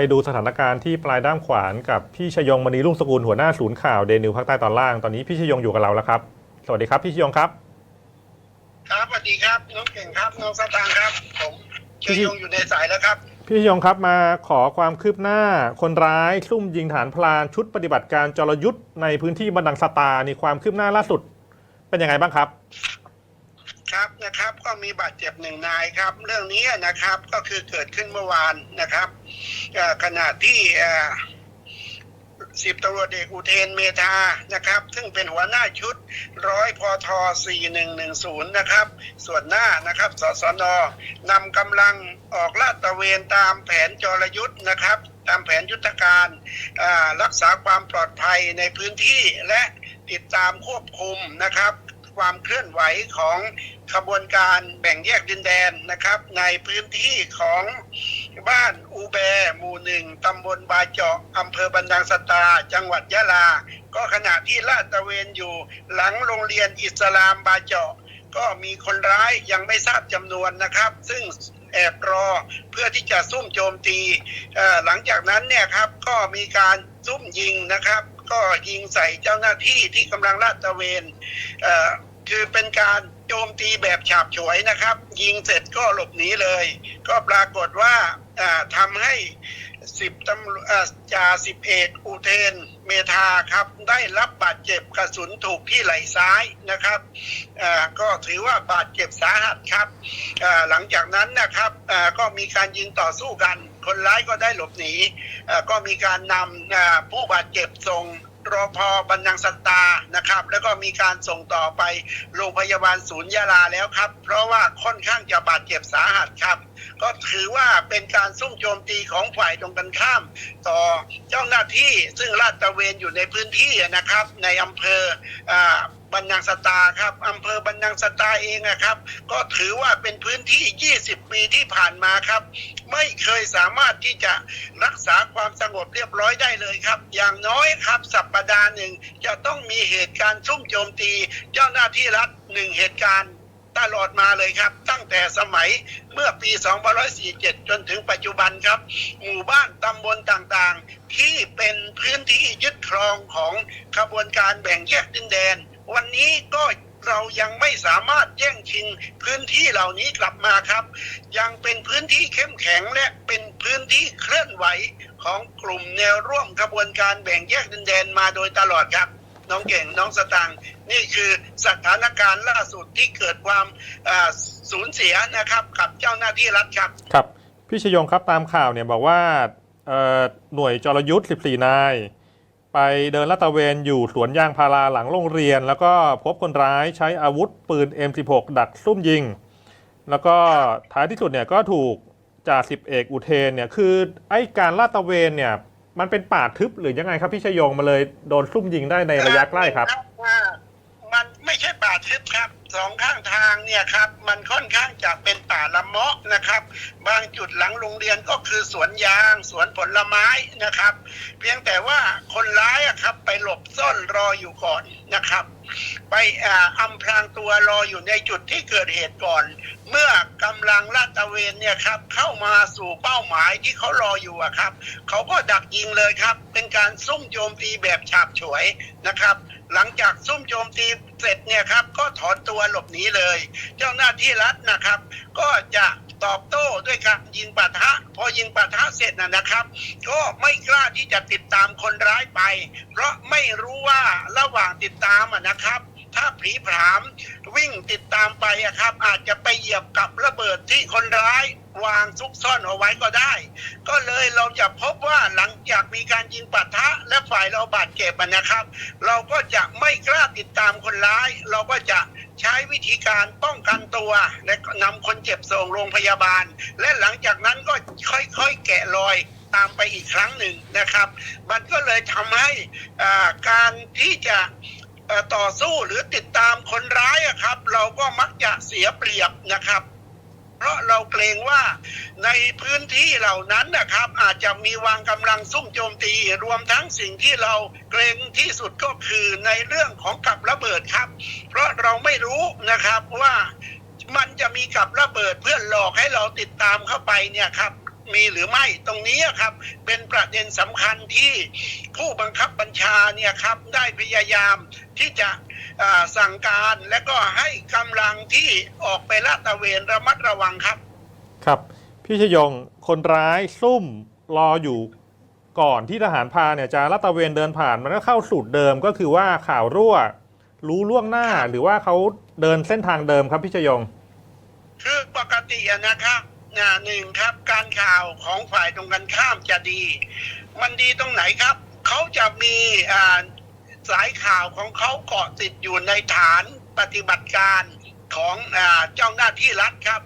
ไปดูสถานการณ์ที่ปลายด้ามขวานกับพี่ชยงมณีรุ่งสกุลหัวหน้าศูนย์ข่าวเดนิวภาคใต้ตอนล่างตอนนี้พี่ชยงอยู่กับเราแล้วครับ สวัสดีครับพี่ชยงครับ ครับสวัสดีครับน้องเก่งครับน้องสตางค์ครับ ผมเชยยงอยู่ในสายแล้วครับ พี่ชยงครับมาขอความคืบหน้า คนร้ายซุ่มยิงฐานพลานชุดปฏิบัติการจรยุทธ์ในพื้นที่บันดังสตานี่ความคืบหน้าล่าสุด เป็นยังไงบ้างครับ ครับนะครับ ก็มีบาดเจ็บหนึ่งนายครับ เรื่องนี้นะครับก็คือเกิดขึ้นเมื่อวานนะครับขณะที่สิบตำรวจเอกอุเทนเมธานะครับ ซึ่งเป็นหัวหน้าชุดร้อยพอท4110 นะครับ ส่วนหน้านะครับสสนนำกำลังออกลาดตระเวนตามแผนจรยุทธ์นะครับ ตามแผนยุทธการรักษาความปลอดภัยในพื้นที่และติดตามควบคุมนะครับ ความเคลื่อนไหวของขบวนการแบ่งแยกดินแดนนะครับ ในพื้นที่ของบ้านอูแบหมู่หนึ่งตำบลบาเจาะอำเภอบันดังสตา จังหวัดยะลา ก็ขณะที่ลาดตระเวนอยู่หลังโรงเรียนอิสลามบาเจาะ ก็มีคนร้ายยังไม่ทราบจำนวนนะครับ ซึ่งแอบรอเพื่อที่จะซุ่มโจมตีหลังจากนั้นเนี่ยครับก็มีการซุ่มยิงนะครับ ก็ยิงใส่เจ้าหน้าที่ที่กำลังลาดตระเวนเคือเป็นการโจมตีแบบฉาบฉวยนะครับ ยิงเสร็จก็หลบหนีเลย ก็ปรากฏว่าทำให้สิบตำรวจอ่าจ่าสิบเอกอุเทนเมธาครับ ได้รับบาดเจ็บกระสุนถูกที่ไหล่ซ้ายนะครับก็ถือว่าบาดเจ็บสาหัสครับหลังจากนั้นนะครับก็มีการยิงต่อสู้กัน คนร้ายก็ได้หลบหนีก็มีการนำผู้บาดเจ็บส่ง รอพบันนังสตานะครับ แล้วก็มีการส่งต่อไปโรงพยาบาลศูนย์ยาลาแล้วครับ เพราะว่าค่อนข้างจะบาดเจ็บสาหัสครับ ก็ถือว่าเป็นการซุ่มโจมตีของฝ่ายตรงกันข้าม ต่อเจ้าหน้าที่ซึ่งลาดตระเวนอยู่ในพื้นที่นะครับ ในอำเภออ บันนังสตาครับอำเภอบันนังสตาเองนะครับ ก็ถือว่าเป็นพื้นที่ 20 ปีที่ผ่านมาครับ ไม่เคยสามารถที่จะรักษาความสงบเรียบร้อยได้เลยครับ อย่างน้อยครับสัปดาห์หนึ่งจะต้องมีเหตุการณ์ซุ่มโจมตี เจ้าหน้าที่รัฐหนึ่งเหตุการณ์ตลอดมาเลยครับ ตั้งแต่สมัยเมื่อปี 2547 จนถึงปัจจุบันครับ หมู่บ้านตำบลต่างๆ ที่เป็นพื้นที่ยึดครองของขบวนการแบ่งแยกดินแดน วันนี้ก็เรายังไม่สามารถแย่งชิงพื้นที่เหล่านี้กลับมาครับ ยังเป็นพื้นที่เข้มแข็งและเป็นพื้นที่เคลื่อนไหวของกลุ่มแนวร่วมขบวนการแบ่งแยกดินแดนมาโดยตลอดครับ น้องเก่งน้องสตางค์นี่คือสถานการณ์ล่าสุดที่เกิดความสูญเสียนะครับกับเจ้าหน้าที่รัฐครับครับพี่ชยงครับตามข่าวเนี่ยบอกว่าหน่วยจรยุทธ์14นาย ไปเดินลาดตระเวนอยู่สวนยางพาราหลังโรงเรียน แล้วก็พบคนร้ายใช้อาวุธปืน M16 ดักซุ่มยิง แล้วก็ท้ายที่สุดเนี่ยก็ถูกจ่าสิบเอกอุเทนเนี่ยคือไอ้การลาดตระเวนเนี่ยมันเป็นป่าทึบหรือยังไงครับพี่ชยงมาเลยโดนซุ่มยิงได้ในระยะใกล้ครับ ว่ามันไม่ใช่ป่าทึบครับ สองข้างทางเนี่ยครับมันค่อนข้างจะเป็นป่าละเมาะนะครับ บางจุดหลังโรงเรียนก็คือสวนยางสวนผลไม้นะครับ เพียงแต่ว่าคนร้ายอะครับไปหลบซ่อนรออยู่ก่อนนะครับ ไปอ่าอำพรางตัวรออยู่ในจุดที่เกิดเหตุก่อน เมื่อกำลังลาดตระเวนเนี่ยครับเข้ามาสู่เป้าหมายที่เขารออยู่อะครับเขาก็ดักยิงเลยครับ เป็นการซุ่มโจมตีแบบฉาบฉวยนะครับ หลังจากซุ่มโจมตีเสร็จเนี่ยครับก็ถอนตัวหลบหนีเลย เจ้าหน้าที่รัฐนะครับ ก็จะตอบโต้ด้วยการยิงปะทะ พอยิงปะทะเสร็จนะนะครับ ก็ไม่กล้าที่จะติดตามคนร้ายไป เพราะไม่รู้ว่าระหว่างติดตามนะครับ ถ้าผีผามวิ่งติดตามไปอะครับ อาจจะไปเหยียบกับระเบิดที่คนร้ายวางซุกซ่อนเอาไว้ก็ได้ ก็เลยเราจะพบว่าหลังจากมีการยิงปะทะและฝ่ายเราบาดเจ็บนะครับ เราก็จะไม่กล้าติดตามคนร้าย เราก็จะใช้วิธีการป้องกันตัวและนำคนเจ็บส่งโรงพยาบาล และหลังจากนั้นก็ค่อยๆแกะรอยตามไปอีกครั้งหนึ่งนะครับ มันก็เลยทำให้การที่จะ ต่อสู้หรือติดตามคนร้ายอะครับ เราก็มักจะเสียเปรียบนะครับ เพราะเราเกรงว่าในพื้นที่เหล่านั้นนะครับ อาจจะมีวางกำลังซุ่มโจมตีรวมทั้งสิ่งที่เราเกรงที่สุดก็คือในเรื่องของกับระเบิดครับ เพราะเราไม่รู้นะครับว่ามันจะมีกับระเบิดเพื่อหลอกให้เราติดตามเข้าไปเนี่ยครับ มีหรือไม่ตรงนี้ครับ เป็นประเด็นสำคัญที่ผู้บังคับบัญชาเนี่ยครับได้พยายามที่จะอ่าสั่งการและก็ให้กำลังที่ออกไปลาดตระเวนระมัดระวังครับ ครับพี่ชยงคนร้ายซุ่มรออยู่ก่อนที่ทหารพาเนี่ยจะลาดตระเวนเดินผ่านมันก็เข้าสูตรเดิมก็คือว่าข่าวรั่ว รู้ล่วงหน้าหรือว่าเขาเดินเส้นทางเดิมครับพี่ชยง คือปกติอะนะครับอ่า หนึ่งครับ การข่าวของฝ่ายตรงกันข้ามจะดี มันดีตรงไหนครับ เขาจะมีสายข่าวของเขาเกาะติดอยู่ในฐานปฏิบัติการของเจ้าหน้าที่รัฐครับ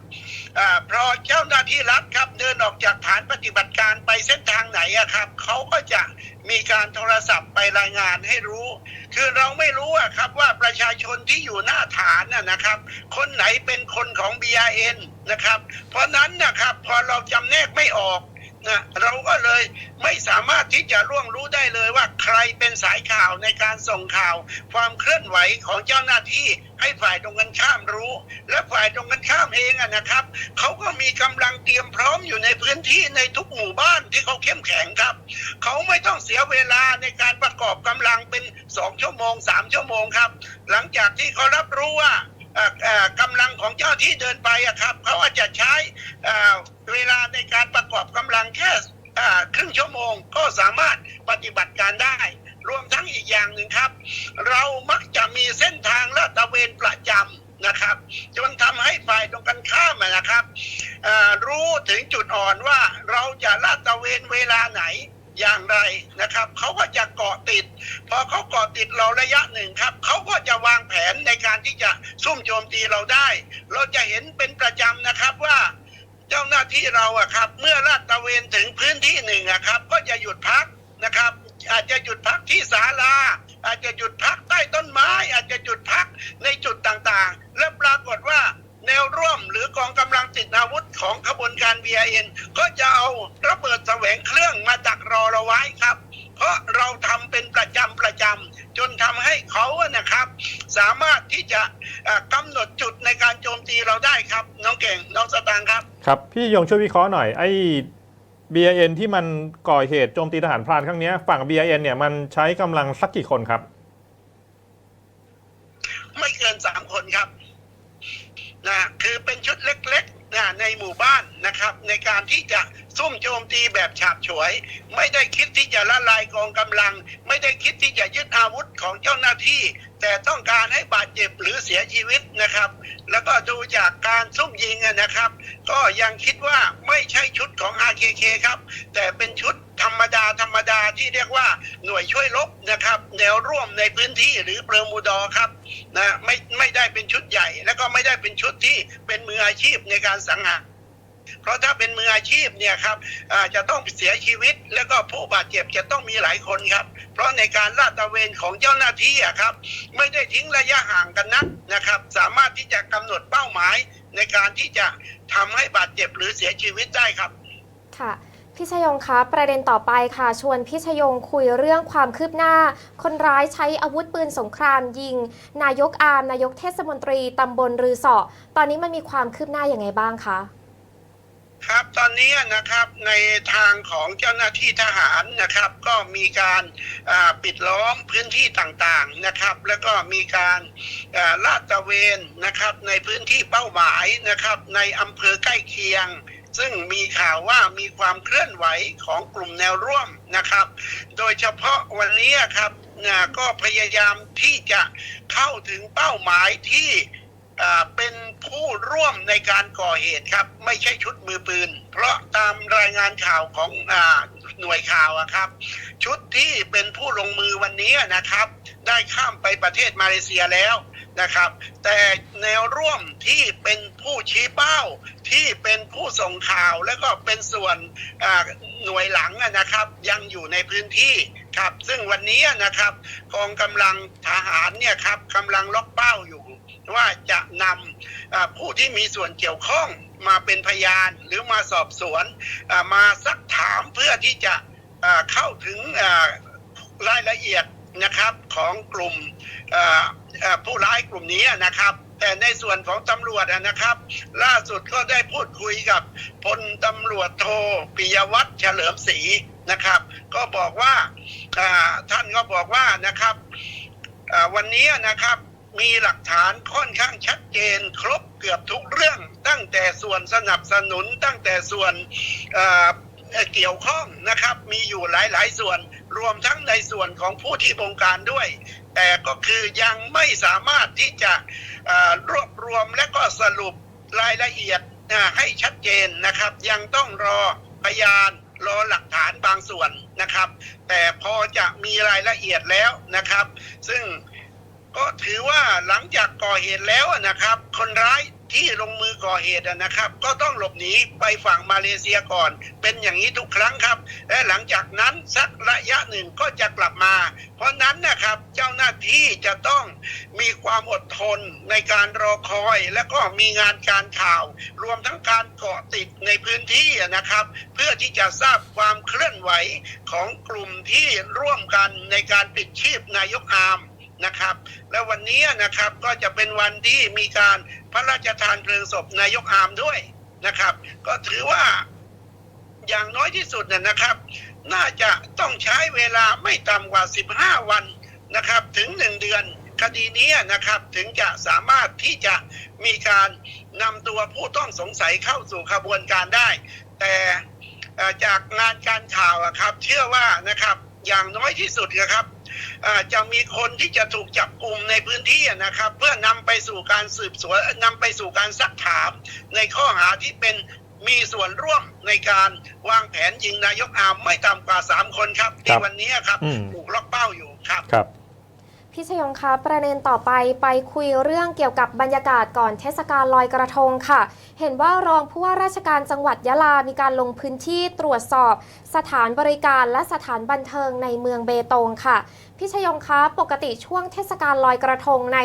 เพราะเจ้าหน้าที่รัฐครับ เดินออกจากฐานปฏิบัติการไปเส้นทางไหนครับเขาก็จะมีการโทรศัพท์ไปรายงานให้รู้ คือเราไม่รู้อะครับว่าประชาชนที่อยู่หน้าฐานนะครับ คนไหนเป็นคนของ BRN นะครับ เพราะนั้ะครับพอเราจำแนกไม่ออกนะ เราก็เลยไม่สามารถที่จะร่วงรู้ได้เลยว่าใครเป็นสายข่าวในการส่งข่าว ความเคลื่อนไหวของเจ้าหน้าที่ให้ฝ่ายตรงกันข้ามรู้ และฝ่ายตรงกันข้ามเองอะนะครับเขาก็มีกำลังเตรียมพร้อมอยู่ในพื้นที่ในทุกหมู่บ้านที่เขาเข้มแข็งครับเขาไม่ต้องเสียเวลาในการประกอบกำลังเป็นสองชั่วโมงสามชั่วโมงครับ หลังจากที่เขารับรู้ว่า กำลังของเจ้าที่เดินไปอะครับเขาอาจจะใช้เวลาในการประกอบกำลังแค่ครึ่งชั่วโมงก็สามารถปฏิบัติการได้ รวมทั้งอีกอย่างหนึ่งครับ เรามักจะมีเส้นทางลาดตระเวนประจำนะครับ จนทำให้ฝ่ายตรงกันข้ามนะครับรู้ถึงจุดอ่อนว่าเราจะลาดตระเวนเวลาไหน อย่างไรนะครับเขาก็จะเกาะติด พอเขาเกาะติดเราระยะหนึ่งครับเขาก็จะวางแผนในการที่จะซุ่มโจมตีเราได้ เราจะเห็นเป็นประจำนะครับว่าเจ้าหน้าที่เราอะครับ เมื่อลาดตระเวนถึงพื้นที่หนึ่งอะครับ ก็จะหยุดพักนะครับ อาจจะหยุดพักที่ศาลาอาจจะหยุดพักใต้ต้นไม้ อาจจะหยุดพักในจุดต่างๆ และปรากฏว่า แนวร่วมหรือกองกำลังติดอาวุธของขบวนการ BIN ก็จะเอาระเบิดแสวงเครื่องมาดักรอเราไว้ครับ เพราะเราทำเป็นประจำประจำจนทำให้เขาอะนะครับ สามารถที่จะเอ่อกำหนดจุดในการโจมตีเราได้ครับ น้องเก่งน้องสตางค์ครับครับ พี่ยงช่วยวิเคราะห์หน่อยไอ้ BIN ที่มันก่อเหตุโจมตีทหารพรานครั้งเนี้ยฝั่ง BIN เนี่ยมันใช้กำลังสักกี่คนครับ ไม่เกินสามคนครับ นะคือเป็นชุดเล็กๆนะในหมู่บ้านนะครับในการที่จะ ซุ่มโจมตีแบบฉาบฉวย ไม่ได้คิดที่จะละลายกองกำลัง ไม่ได้คิดที่จะยึดอาวุธของเจ้าหน้าที่ แต่ต้องการให้บาดเจ็บหรือเสียชีวิตนะครับ แล้วก็ดูจากการซุ่มยิงนะครับ ก็ยังคิดว่าไม่ใช่ชุดของ RKK ครับ แต่เป็นชุดธรรมดาธรรมดาที่เรียกว่าหน่วยช่วยรบนะครับ แนวร่วมในพื้นที่หรือเปรมูดอครับนะไม่ไม่ได้เป็นชุดใหญ่ แล้วก็ไม่ได้เป็นชุดที่เป็นมืออาชีพในการสังหาร เพราะถ้าเป็นมืออาชีพเนี่ยครับจะต้องเสียชีวิต แล้วก็ผู้บาดเจ็บจะต้องมีหลายคนครับ เพราะในการลาดตระเวนของเจ้าหน้าที่อะครับ ไม่ได้ทิ้งระยะห่างกันนักนะครับ สามารถที่จะกำหนดเป้าหมายในการที่จะทำให้บาดเจ็บหรือเสียชีวิตได้ครับ ค่ะพี่ชยงคะประเด็นต่อไปค่ะ ชวนพี่ชยงคุยเรื่องความคืบหน้า คนร้ายใช้อาวุธปืนสงครามยิง นายกอามนายกเทศมนตรีตำบลรือเสอตอนนี้มันมีความคืบหน้าอย่างไงบ้างคะ ครับตอนนี้นะครับในทางของเจ้าหน้าที่ทหารนะครับ ก็มีการปิดล้อมพื้นที่ต่างๆนะครับ แล้วก็มีการลาดตระเวนนะครับในพื้นที่เป้าหมายนะครับ ในอำเภอใกล้เคียง ซึ่งมีข่าวว่ามีความเคลื่อนไหวของกลุ่มแนวร่วมนะครับ โดยเฉพาะวันนี้ครับก็พยายามที่จะเข้าถึงเป้าหมายที่ เป็นผู้ร่วมในการก่อเหตุครับ ไม่ใช่ชุดมือปืน เพราะตามรายงานข่าวของอหน่วยข่าวครับ ชุดที่เป็นผู้ลงมือวันนี้นะครับ ได้ข้ามไปประเทศมาเลเซียแล้วนะครับ แต่แนวร่วมที่เป็นผู้ชี้เป้าที่เป็นผู้ส่งข่าวแล้วก็เป็นส่วนหน่วยหลังนะครับ ยังอยู่ในพื้นที่ครับ ซึ่งวันนี้นะครับกองกำลังทหารเนี่ยครับกำลังล็อกเป้าอยู่ ว่าจะนำผู้ที่มีส่วนเกี่ยวข้องมาเป็นพยานหรือมาสอบสวนมาซักถามเพื่อที่จะเข้าถึงรายละเอียดนะครับของกลุ่มผู้ร้ายกลุ่มนี้นะครับแต่ในส่วนของตำรวจนะครับ ล่าสุดก็ได้พูดคุยกับพลตำรวจโทปิยวัฒน์เฉลิมศรีนะครับ ก็บอกว่าท่านก็บอกว่านะครับวันนี้นะครับ มีหลักฐานค่อนข้างชัดเจนครบเกือบทุกเรื่อง ตั้งแต่ส่วนสนับสนุนตั้งแต่ส่วนเเกี่ยวข้องนะครับ มีอยู่หลาย ๆ ส่วนรวมทั้งในส่วนของผู้ที่บงการด้วย แต่ก็คือยังไม่สามารถที่จะรวบรวมและก็สรุปรายละเอียดให้ชัดเจนนะครับ ยังต้องรอพยานรอหลักฐานบางส่วนนะครับ แต่พอจะมีรายละเอียดแล้วนะครับ ซึ่ง ก็ถือว่าหลังจากก่อเหตุแล้วนะครับ คนร้ายที่ลงมือก่อเหตุนะครับ ก็ต้องหลบหนีไปฝั่งมาเลเซียก่อน เป็นอย่างนี้ทุกครั้งครับ และหลังจากนั้นสักระยะหนึ่งก็จะกลับมา เพราะนั้นนะครับเจ้าหน้าที่จะต้องมีความอดทนในการรอคอย และก็มีงานการข่าว รวมทั้งการเกาะติดในพื้นที่นะครับ เพื่อที่จะทราบความเคลื่อนไหวของกลุ่มที่ร่วมกันในการปิดชีพนายกอาม นะครับ และวันนี้นะครับก็จะเป็นวันที่มีการพระราชทานเพลิงศพนายกอามด้วยนะครับ ก็ถือว่าอย่างน้อยที่สุดน่ะนะครับ น่าจะต้องใช้เวลาไม่ต่ำกว่า 15 วันนะครับ ถึง 1 เดือนคดีนี้นะครับถึงจะสามารถที่จะมีการนำตัวผู้ต้องสงสัยเข้าสู่ขบวนการได้ แต่จากงานการข่าวครับ เชื่อว่านะครับอย่างน้อยที่สุดนะครับ จะมีคนที่จะถูกจับกลุ่มในพื้นที่อะนะครับ เพื่อนำไปสู่การสืบสวนนำไปสู่การซักถาม ในข้อหาที่เป็นมีส่วนร่วมในการวางแผนยิงนายกอาร์มไม่ต่ำกว่า3คนครับครัที่บวันนี้ครับอืมถูกล็อกเป้าอยู่ครับครับ พี่ชยงคะประเด็นต่อไปไปคุยเรื่องเกี่ยวกับบรรยากาศก่อนเทศกาลลอยกระทงค่ะ เห็นว่ารองผู้ว่าราชการจังหวัดยะลา มีการลงพื้นที่ตรวจสอบ สถานบริการและสถานบันเทิงในเมืองเบตงค่ะ พี่ชยงคะปกติช่วงเทศกาลลอยกระทงใน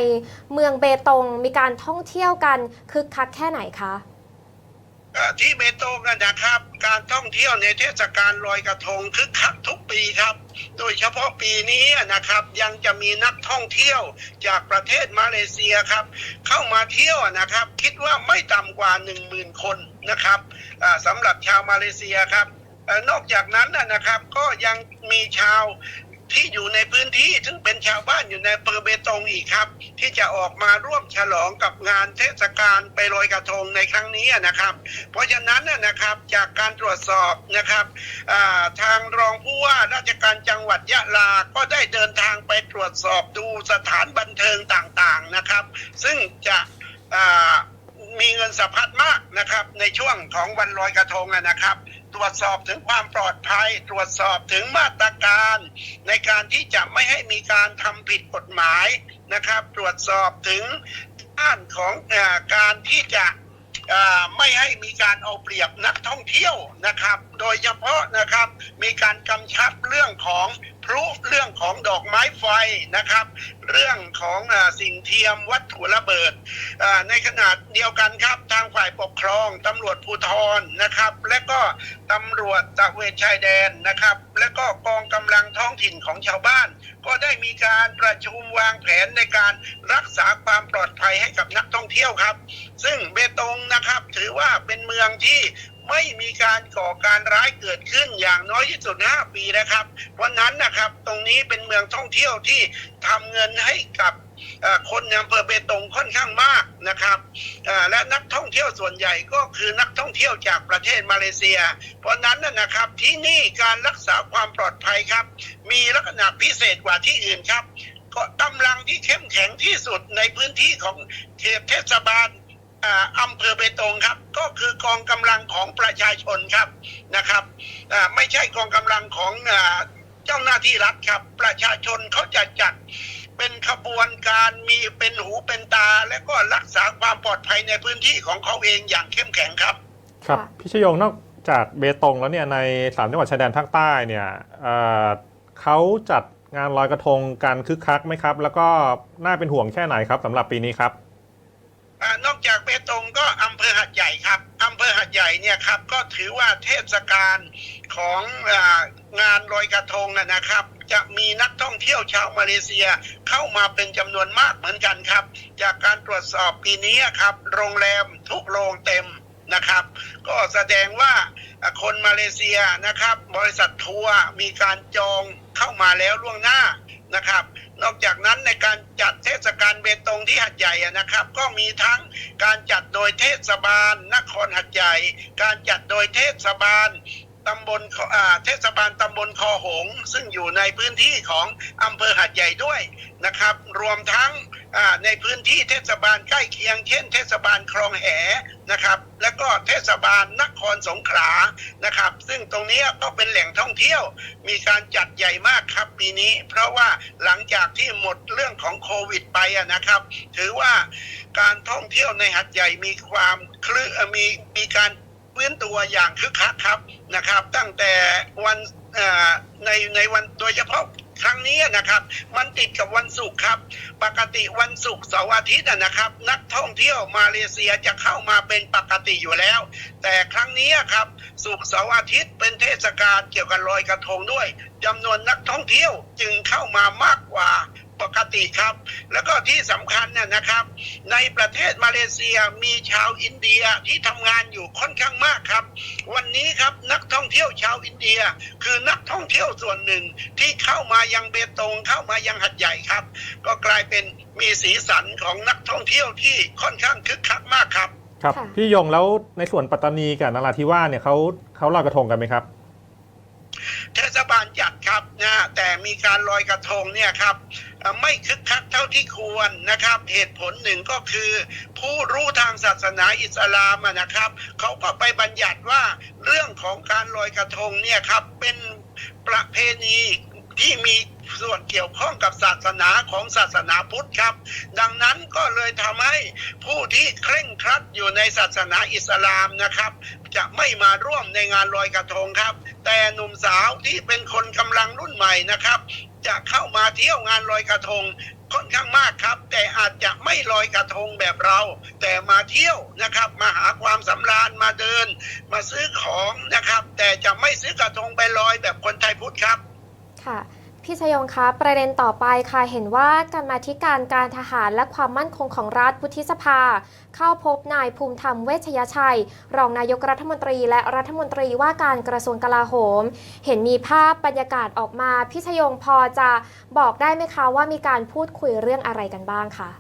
เมืองเบตง มีการท่องเที่ยวกันคึกคักแค่ไหนคะ ที่เบตงอะนะครับ การท่องเที่ยวในเทศกาลลอยกระทงคึกคักทุกปีครับ โดยเฉพาะปีนี้นะครับ ยังจะมีนักท่องเที่ยวจากประเทศมาเลเซียครับ เข้ามาเที่ยวนะครับ คิดว่าไม่ต่ำกว่า 1 0,000 คนนะครับสำหรับชาวมาเลเซียครับนอกจากนั้นนะครับก็ยังมีชาว ที่อยู่ในพื้นที่ซึ่งเป็นชาวบ้านอยู่ในอำเภอเบตงอีกครับ ที่จะออกมาร่วมฉลองกับงานเทศกาลไปลอยกระทงในครั้งนี้นะครับ เพราะฉะนั้นนะครับจากการตรวจสอบนะครับทางรองผู้ว่าราชการจังหวัดยะลาก็ได้เดินทางไปตรวจสอบดูสถานบันเทิงต่างๆนะครับ ซึ่งจะมีเงินสะพัดมากนะครับในช่วงของวันลอยกระทงนะครับ รวจสอบถึงความปลอดภัย ตรวจสอบถึงมาตรการ ในการที่จะไม่ให้มีการทำผิดกฎหมายนะครับ ตรวจสอบถึงด้านของอการที่จะไม่ให้มีการเอาเปรียบนักท่องเที่ยวนะครับโดยเฉพาะนะครับมีการกำชับเรื่องของพลุเรื่องของดอกไม้ไฟนะครับ เรื่องของอสิ่งเทียมวัตถุระเบิด ในขณะเดียวกันครับทางฝ่ายปกครองตำรวจภูธรนะครับ และก็ตำรวจตะเวนชายแดนนะครับ และก็กองกำลังท้องถิ่นของชาวบ้าน ก็ได้มีการประชุมวางแผนในการรักษาความปลอดภัยให้กับนักท่องเที่ยวครับ ซึ่งเบตงนะครับถือว่าเป็นเมืองที่ ไม่มีการก่อการร้ายเกิดขึ้นอย่างน้อยที่สุด5ปีนะครับเพราะนั้นนะครับตรงนี้เป็นเมืองท่องเที่ยวที่ทำเงินให้กับคนในอำเภอเบตงค่อนข้างมากนะครับและนักท่องเที่ยวส่วนใหญ่ก็คือนักท่องเที่ยวจากประเทศมาเลเซีย เพราะนั้นนะครับที่นี่การรักษาความปลอดภัยครับ มีลักษณะพิเศษกว่าที่อื่นครับก็กำลังที่เข้มแข็งที่สุดในพื้นที่ของเขตเทศบาล อ่าอำเภอเบตงครับ ก็คือกองกำลังของประชาชนครับนะครับอ่าไม่ใช่กองกำลังของอ่าเจ้าหน้าที่รัฐครับ ประชาชนเขาจะจัดเป็นขบวนการมีเป็นหูเป็นตา และก็รักษาความปลอดภัยในพื้นที่ของเขาเองอย่างเข้มแข็งครับ ครับค่ะพี่ชยงนอกจากเบตงแล้วเนี่ยในสามจังหวัดชายแดนภาคใต้เนี่ยเอ่อเขาจัดงานลอยกระทงกันคึกคักไหมครับ แล้วก็น่าเป็นห่วงแค่ไหนครับสำหรับปีนี้ครับอา นอกจากเบตงก็อำเภอหัดใหญ่ครับอำเภอหัดใหญ่เนี่ยครับก็ถือว่าเทศกาลขององานลอยกระทงนะครับ จะมีนักท่องเที่ยวชาวมาเลเซียเข้ามาเป็นจำนวนมากเหมือนกันครับ จากการตรวจสอบปีนี้ครับ โรงแรมทุกโรงเต็มนะครับ ก็แสดงว่าคนมาเลเซียนะครับ บริษัททัวร์มีการจอง เข้ามาแล้วล่วงหน้านะครับ นอกจากนั้นในการจัดเทศกาลเบตงที่หัดใหญ่นะครับ ก็มีทั้งการจัดโดยเทศบาล นครหัดใหญ่ การจัดโดยเทศบาล ตำบลเทศบาลตำบลคอหง ซึ่งอยู่ในพื้นที่ของอำเภอหัดใหญ่ด้วยนะครับ รวมทั้งในพื้นที่เทศบาลใกล้เคียง เช่น เทศบาลคลองแหนะครับ และก็เทศบาลนครสงขลานะครับ ซึ่งตรงนี้ก็เป็นแหล่งท่องเที่ยว มีการจัดใหญ่มากครับปีนี้ เพราะว่าหลังจากที่หมดเรื่องของโควิดไปนะครับ ถือว่าการท่องเที่ยวในหัดใหญ่มีความคลื่นมีมีการ ฟื้นตัวอย่างคึกคักครับนะครับ ตั้งแต่วันในในวันโดยเฉพาะครั้งนี้นะครับ มันติดกับวันศุกร์ครับ ปกติวันศุกร์เสาร์อาทิตย์นะครับ นักท่องเที่ยวมาเลเซียจะเข้ามาเป็นปกติอยู่แล้ว แต่ครั้งนี้ครับศุกร์เสาร์อาทิตย์เป็นเทศกาลเกี่ยวกับลอยกระทงด้วยจำนวนนักท่องเที่ยวจึงเข้ามามากกว่า ปกติครับ แล้วก็ที่สำคัญเนี่ยนะครับ ในประเทศมาเลเซียมีชาวอินเดียที่ทำงานอยู่ค่อนข้างมากครับ วันนี้ครับนักท่องเที่ยวชาวอินเดีย คือนักท่องเที่ยวส่วนหนึ่งที่เข้ามายังเบตงเข้ามายังหัดใหญ่ครับ ก็กลายเป็นมีสีสันของนักท่องเที่ยวที่ค่อนข้างคึกคักมากครับ ครับค่ะ พี่ยงแล้วในส่วนปัตตานีกับนราธิวาสเนี่ยเขาเขาลอยกระทงกันไหมครับ เทศบาลจัดครับนะแต่มีการลอยกระทงเนี่ยครับเอ่อ ไม่คึกคักเท่าที่ควรนะครับ เหตุผลหนึ่งก็คือ ผู้รู้ทางศาสนาอิสลามนะครับเขาก็ไปบัญญัติว่าเรื่องของการลอยกระทงเนี่ยครับเป็นประเพณีที่มีส่วนเกี่ยวข้องกับศาสนาของศาสนาพุทธครับ ดังนั้นก็เลยทำให้ผู้ที่เคร่งครัดอยู่ในศาสนาอิสลามนะครับ จะไม่มาร่วมในงานลอยกระทงครับ แต่หนุ่มสาวที่เป็นคนกำลังรุ่นใหม่นะครับจะเข้ามาเที่ยวงานลอยกระทงค่อนข้างมากครับ แต่อาจจะไม่ลอยกระทงแบบเรา แต่มาเที่ยวนะครับ มาหาความสำราญมาเดิน มาซื้อของนะครับ แต่จะไม่ซื้อกระทงไปลอยแบบคนไทยพุทธครับ ค่ะ พี่ชยงคะประเด็นต่อไปค่ะเห็นว่าการมาธิการการทหารและความมั่นคงของรัฐวุฒิสภา เข้าพบนายภูมิธรรมเวชยชัย รองนายกรัฐมนตรี และรัฐมนตรีว่าการกระทรวงกลาโหม เห็นมีภาพบรรยากาศออกมาพี่ชยงพอจะบอกได้ไหมคะว่ามีการพูดคุยเรื่องอะไรกันบ้างคะ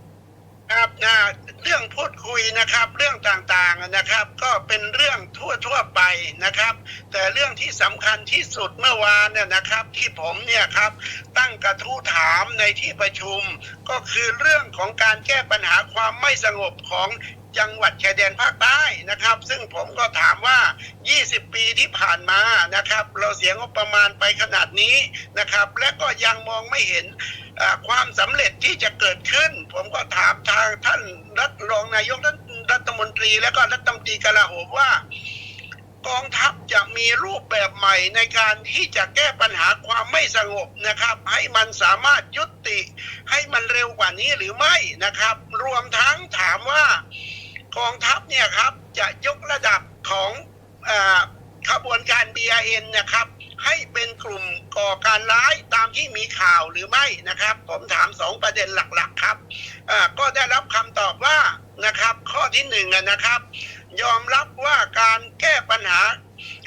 ครับนะเรื่องพูดคุยนะครับ เรื่องต่างๆนะครับ ก็เป็นเรื่องทั่วๆไปนะครับ แต่เรื่องที่สำคัญที่สุดเมื่อวานเนี่ยนะครับ ที่ผมเนี่ยครับตั้งกระทู้ถามในที่ประชุม ก็คือเรื่องของการแก้ปัญหาความไม่สงบของจังหวัดชายแดนภาคใต้นะครับ ซึ่งผมก็ถามว่า 20 ปีที่ผ่านมานะครับ เราเสียงบประมาณไปขนาดนี้นะครับ และก็ยังมองไม่เห็นความสำเร็จที่จะเกิดขึ้น ผมก็ถามทางท่านรัฐรอง นายกรัฐรัฐมนตรีและก็รัฐมนตรีกลาโหมว่ากองทัพจะมีรูปแบบใหม่ในการที่จะแก้ปัญหาความไม่สงบนะครับ ให้มันสามารถยุติ ให้มันเร็วกว่านี้หรือไม่นะครับ รวมทั้งถามว่ากองทัพเนี่ยครับจะยกระดับของอขบวนการ BRN นะครับ ให้เป็นกลุ่มก่อการร้ายตามที่มีข่าวหรือไม่นะครับ ผมถามสองประเด็นหลัก ๆ ครับก็ได้รับคำตอบว่านะครับ ข้อที่หนึ่งนะครับ ยอมรับว่าการแก้ปัญหา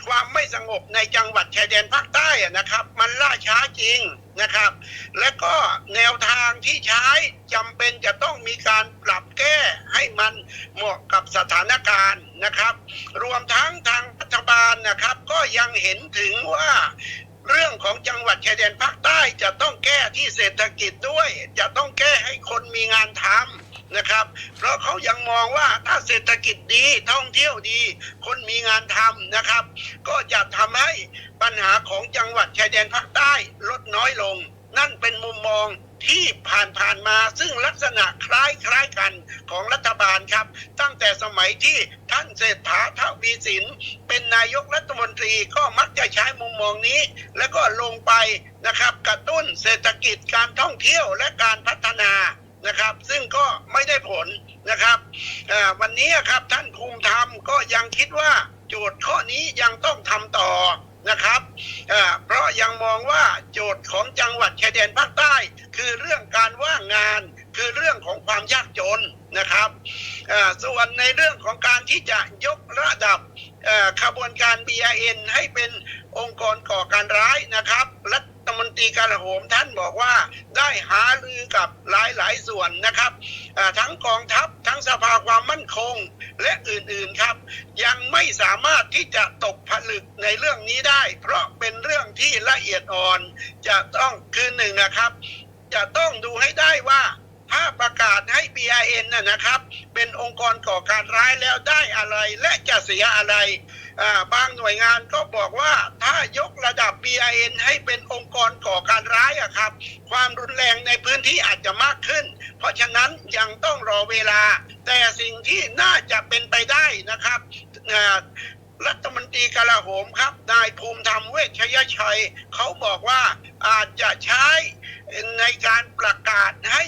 ความไม่สงบในจังหวัดชายแดนภาคใต้นะครับ มันล่าช้าจริง นะครับ และก็แนวทางที่ใช้จำเป็นจะต้องมีการปรับแก้ให้มันเหมาะกับสถานการณ์นะครับ รวมทั้งทางรัฐบาลนะครับ ก็ยังเห็นถึงว่าเรื่องของจังหวัดชายแดนภาคใต้จะต้องแก้ที่เศรษฐกิจด้วย จะต้องแก้ให้คนมีงานทำ นะครับ เพราะเขายังมองว่าถ้าเศรษฐกิจดีท่องเที่ยวดี คนมีงานทำนะครับ ก็จะทำให้ปัญหาของจังหวัดชายแดนภาคใต้ลดน้อยลง นั่นเป็นมุมมองที่ผ่านๆมาซึ่งลักษณะคล้ายคล้ายๆกันของรัฐบาลครับ ตั้งแต่สมัยที่ท่านเศรษฐาทวีสิน เป็นนายกรัฐมนตรีก็มักจะใช้มุมมองนี้ แล้วก็ลงไปนะครับ กระตุ้นเศรษฐกิจการท่องเที่ยวและการพัฒนา นะครับ ซึ่งก็ไม่ได้ผลนะครับวันนี้ครับท่านภูมิธรรมก็ยังคิดว่าโจทย์ข้อนี้ยังต้องทำต่อนะครับเพราะยังมองว่าโจทย์ของจังหวัดชายแดนภาคใต้ คือเรื่องการว่างงาน คือเรื่องของความยากจนนะครับส่วนในเรื่องของการที่จะยกระดับขบวนการ BIN ให้เป็นองค์กรก่อการร้ายนะครับรัฐ มนตรีกลาโหมท่านบอกว่าได้หารือกับหลายหลายส่วนนะครับทั้งกองทัพทั้งสภาความมั่นคงและอื่นๆครับ ยังไม่สามารถที่จะตกผลึกในเรื่องนี้ได้ เพราะเป็นเรื่องที่ละเอียดอ่อนจะต้องคือหนึ่งนะครับ จะต้องดูให้ได้ว่าถ้าประกาศให้ BIN นะนะครับ เป็นองค์กรก่อการร้ายแล้วได้อะไรและจะเสียอะไร บางหน่วยงานก็บอกว่าถ้ายกระดับ BIN ให้เป็นองค์กรก่อการร้ายอะครับ ความรุนแรงในพื้นที่อาจจะมากขึ้น เพราะฉะนั้นยังต้องรอเวลา แต่สิ่งที่น่าจะเป็นไปได้นะครับรัฐมนตรีกลาโหมครับ นายภูมิธรรมเวชยชัย เขาบอกว่าอาจจะใช้ในการประกาศให้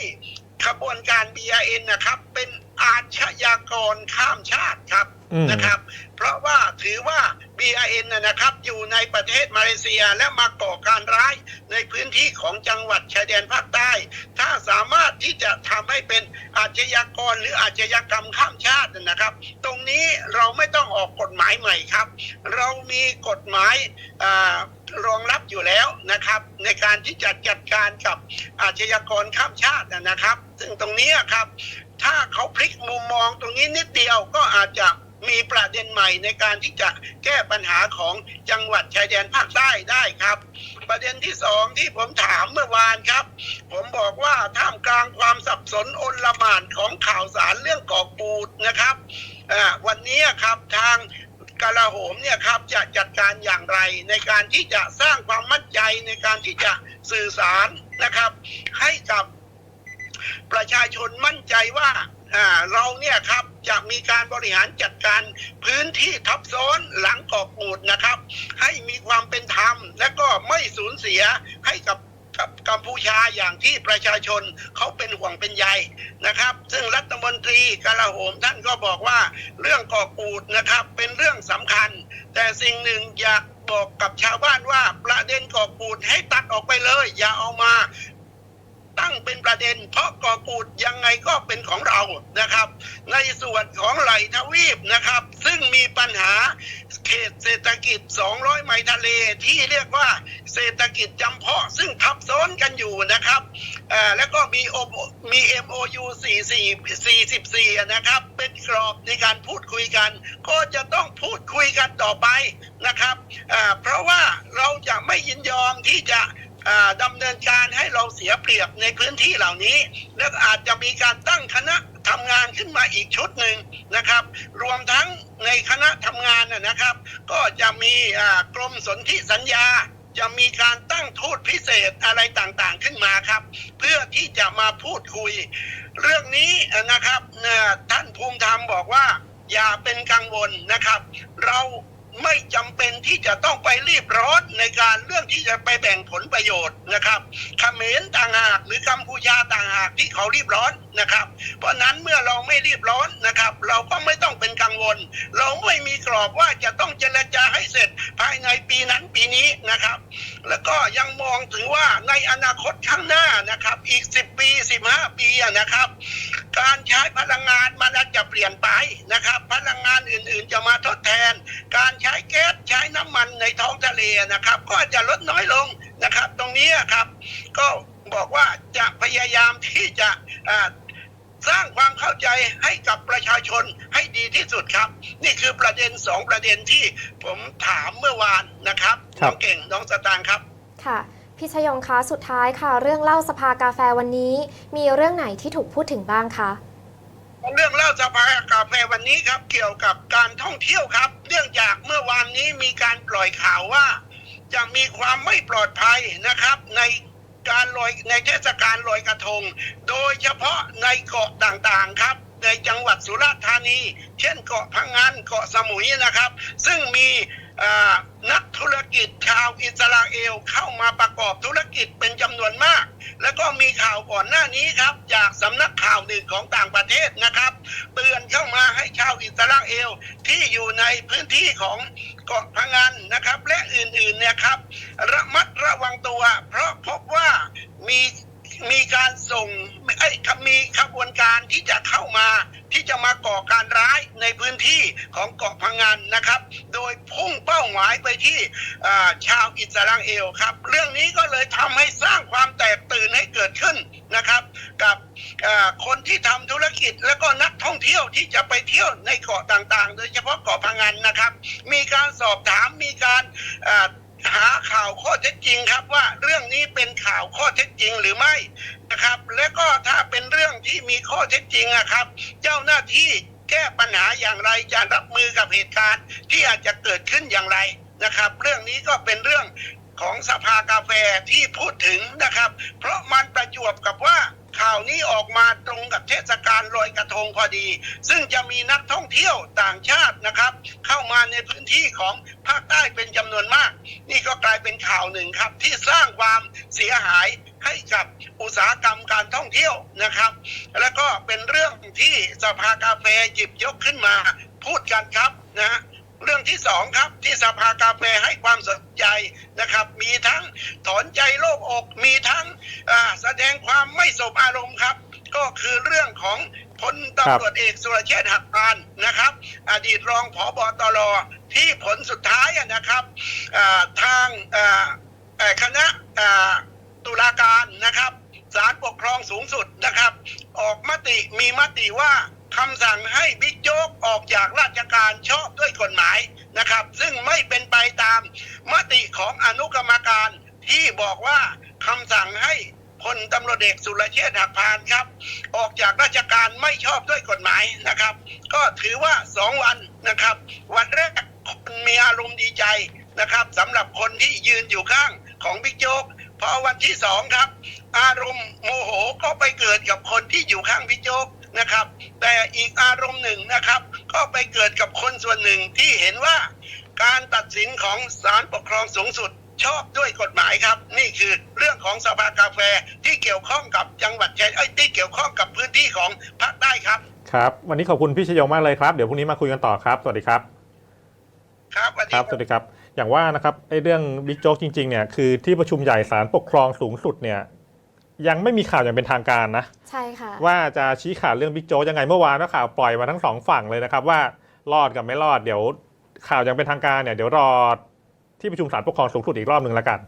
ขบวนการ BIN นะครับ เป็นอาชญากรข้ามชาติครับ นะครับ เพราะว่าถือว่า BIN นะครับอยู่ในประเทศมาเลเซียและมาก่อการร้ายในพื้นที่ของจังหวัดชายแดนภาคใต้ ถ้าสามารถที่จะทำให้เป็นอาชญากรหรืออาชญากรรมข้ามชาตินะครับ ตรงนี้เราไม่ต้องออกกฎหมายใหม่ครับ เรามีกฎหมายรองรับอยู่แล้วนะครับ ในการที่จะจัดการกับอาชญากรข้ามชาตินะครับ ซึ่งตรงนี้ครับ ถ้าเขาพลิกมุมมองตรงนี้นิดเดียวก็อาจจะ มีประเด็นใหม่ในการที่จะแก้ปัญหาของจังหวัดชายแดนภาคใต้ได้ครับ ประเด็นที่สองที่ผมถามเมื่อวานครับ ผมบอกว่าท่ามกลางความสับสนอนลหมานของข่าวสารเรื่องกอกปูดนะครับวันนี้ครับทางกลาโหมเนี่ยครับจะจัดการอย่างไรในการที่จะสร้างความมั่นใจในการที่จะสื่อสารนะครับ ให้กับประชาชนมั่นใจว่า เราเนี่ยครับจะมีการบริหารจัดการพื้นที่ทับซ้อนหลังกอกปูดนะครับ ให้มีความเป็นธรรม และก็ไม่สูญเสียให้กับกับกัมพูชาอย่างที่ประชาชนเขาเป็นห่วงเป็นใยนะครับ ซึ่งรัฐมนตรีกลาโหมท่านก็บอกว่าเรื่องกอกปูดนะครับเป็นเรื่องสำคัญ แต่สิ่งหนึ่งอยากบอกกับชาวบ้านว่าประเด็นกอกปูดให้ตัดออกไปเลย อย่าเอามา ตั้งเป็นประเด็น เพราะกอกูดยังไงก็เป็นของเรานะครับ ในส่วนของไหลทวีปนะครับ ซึ่งมีปัญหาเขตเศรษฐกิจ 200 ไมล์ทะเลที่เรียกว่าเศรษฐกิจจำเพาะซึ่งทับซ้อนกันอยู่นะครับแล้วก็มีโอมี MOU 44 44 นะครับ เป็นกรอบในการพูดคุยกัน ก็จะต้องพูดคุยกันต่อไปนะครับเพราะว่าเราจะไม่ยินยอมที่จะ ดำเนินการให้เราเสียเปรียบในพื้นที่เหล่านี้ และอาจจะมีการตั้งคณะทำงานขึ้นมาอีกชุดหนึ่งนะครับ รวมทั้งในคณะทำงานนะนะครับ ก็จะมีกรมสนธิสัญญาจะมีการตั้งทูตพิเศษอะไรต่างๆขึ้นมาครับ เพื่อที่จะมาพูดคุย เรื่องนี้นะครับท่านภูมิธรรมบอกว่า อย่าเป็นกังวลนะครับ เรา ไม่จำเป็นที่จะต้องไปรีบร้อนในการเรื่องที่จะไปแบ่งผลประโยชน์นะครับเขมรต่างหากหรือกัมพูชา ที่เขารีบร้อนนะครับ เพราะนั้นเมื่อเราไม่รีบร้อนนะครับ เราก็ไม่ต้องเป็นกังวล เราไม่มีกรอบว่าจะต้องเจรจาให้เสร็จภายในปีนั้นปีนี้นะครับ แล้วก็ยังมองถึงว่าในอนาคตข้างหน้านะครับ อีก 10 ปี 15 ปีนะครับ การใช้พลังงานมันอาจจะเปลี่ยนไปนะครับ พลังงานอื่นๆจะมาทดแทน การใช้แก๊สใช้น้ำมันในท้องทะเลนะครับ ก็จะลดน้อยลงนะครับ ตรงนี้ครับ ก็ บอกว่าจะพยายามที่จะอ่าสร้างความเข้าใจให้กับประชาชนให้ดีที่สุดครับ นี่คือประเด็นสองประเด็นที่ผมถามเมื่อวานนะครับครัน้บองเก่งน้องสตางค์ครับค่ะพี่ชยงคะสุดท้ายค่ะ เรื่องเล่าสภากาแฟวันนี้ มีเรื่องไหนที่ถูกพูดถึงบ้างคะเรื่องเล่าสภากาแฟวันนี้ครับ เกี่ยวกับการท่องเที่ยวครับเนื่องจากเมื่อวานนี้มีการปล่อยข่าวว่า จะมีความไม่ปลอดภัยนะครับ ใน การลอยในเทศกาลลอยกระทง โดยเฉพาะในเกาะต่างๆครับ ในจังหวัดสุราษฎร์ธานี เช่นเกาะพังงานเกาะสมุยนะครับ ซึ่งมี นักธุรกิจชาวอิสราเอลเข้ามาประกอบธุรกิจเป็นจำนวนมาก แล้วก็มีข่าวก่อนหน้านี้ครับ จากสำนักข่าวหนึ่งของต่างประเทศนะครับ เตือนเข้ามาให้ชาวอิสราเอลที่อยู่ในพื้นที่ของเกาะพังงานนะครับ และอื่นๆเนี่ยครับ ระมัดระวังตัว เพราะพบว่ามี มีการส่งเอ้มีขบวนการที่จะเข้ามา ที่จะมาก่อการร้ายในพื้นที่ของเกาะพังงานนะครับ โดยพุ่งเป้าหมายไปที่ชาวอิสราเอลครับ เรื่องนี้ก็เลยทำให้สร้างความแตกตื่นให้เกิดขึ้นนะครับ กับคนที่ทำธุรกิจแล้วก็นักท่องเที่ยวที่จะไปเที่ยวในเกาะต่างๆ โดยเฉพาะเกาะพังงานนะครับ มีการสอบถามมีการ หาข่าวข้อเท็จจริงครับว่าเรื่องนี้เป็นข่าวข้อเท็จจริงหรือไม่นะครับ และก็ถ้าเป็นเรื่องที่มีข้อเท็จจริงอะครับ เจ้าหน้าที่แก้ปัญหาอย่างไรจะรับมือกับเหตุการณ์ที่อาจจะเกิดขึ้นอย่างไรนะครับ เรื่องนี้ก็เป็นเรื่องของสภากาแฟที่พูดถึงนะครับ เพราะมันประจวบกับว่า ข่าวนี้ออกมาตรงกับเทศกาลลอยกระทงพอดี ซึ่งจะมีนักท่องเที่ยวต่างชาตินะครับ เข้ามาในพื้นที่ของภาคใต้เป็นจำนวนมาก นี่ก็กลายเป็นข่าวหนึ่งครับ ที่สร้างความเสียหายให้กับอุตสาหกรรมการท่องเที่ยวนะครับ แล้วก็เป็นเรื่องที่สภากาแฟหยิบยกขึ้นมาพูดกันครับนะฮะ รื่องที่สองครับที่สภากาแฟให้ความสนใจนะครับ มีทั้งถอนใจโล่งอก มีทั้งแสดงความไม่สบอารมณ์ครับ ก็คือเรื่องของพลตำรวจเอกสุรเชษฐ์หักพานนะครับ อดีตรองผอบอตรที่ผลสุดท้ายนะครับทางคณะตุลาการนะครับศาลปกครองสูงสุดนะครับ ออกมติมีมติว่า คำสั่งให้บิ๊กโจ๊กออกจากราชการชอบด้วยกฎหมายนะครับ ซึ่งไม่เป็นไปตามมติของอนุกรรมการที่บอกว่าคำสั่งให้พลตำรวจเอกสุรเชษฐ์หักพานครับ ออกจากราชการไม่ชอบด้วยกฎหมายนะครับ ก็ถือว่าสองวันนะครับ วันแรกคนมีอารมณ์ดีใจนะครับสำหรับคนที่ยืนอยู่ข้างของบิ๊กโจ๊กพอวันที่สองครับ อารมณ์โมโหก็ไปเกิดกับคนที่อยู่ข้างบิ๊กโจ๊ก นะครับ แต่อีกอารมณ์หนึ่งนะครับ ก็ไปเกิดกับคนส่วนหนึ่งที่เห็นว่าการตัดสินของศาลปกครองสูงสุดชอบด้วยกฎหมายครับ นี่คือเรื่องของสภากาแฟที่เกี่ยวข้องกับจังหวัดชัยเอ้ยที่เกี่ยวข้องกับพื้นที่ของภาคใต้ครับ ครับ วันนี้ขอบคุณพี่ชยงมากเลยครับเดี๋ยวพรุ่งนี้มาคุยกันต่อครับ สวัสดีครับ ครับสวัสดีครับสวัสดีครับ อย่างว่านะครับไอ้เรื่องบิ๊กโจ๊กจริงๆเนี่ยคือที่ประชุมใหญ่ศาลปกครองสูงสุดเนี่ย ยังไม่มีข่าวอย่างเป็นทางการนะ ใช่ค่ะ ว่าจะชี้ขาดเรื่องบิ๊กโจ๊กยังไงเมื่อวานก็ข่าวปล่อยมาทั้งสองฝั่งเลยนะครับว่ารอดกับไม่รอดเดี๋ยวข่าวอย่างเป็นทางการเนี่ยเดี๋ยวรอที่ประชุมศาลปกครองสูงสุดอีกรอบหนึ่งแล้วกัน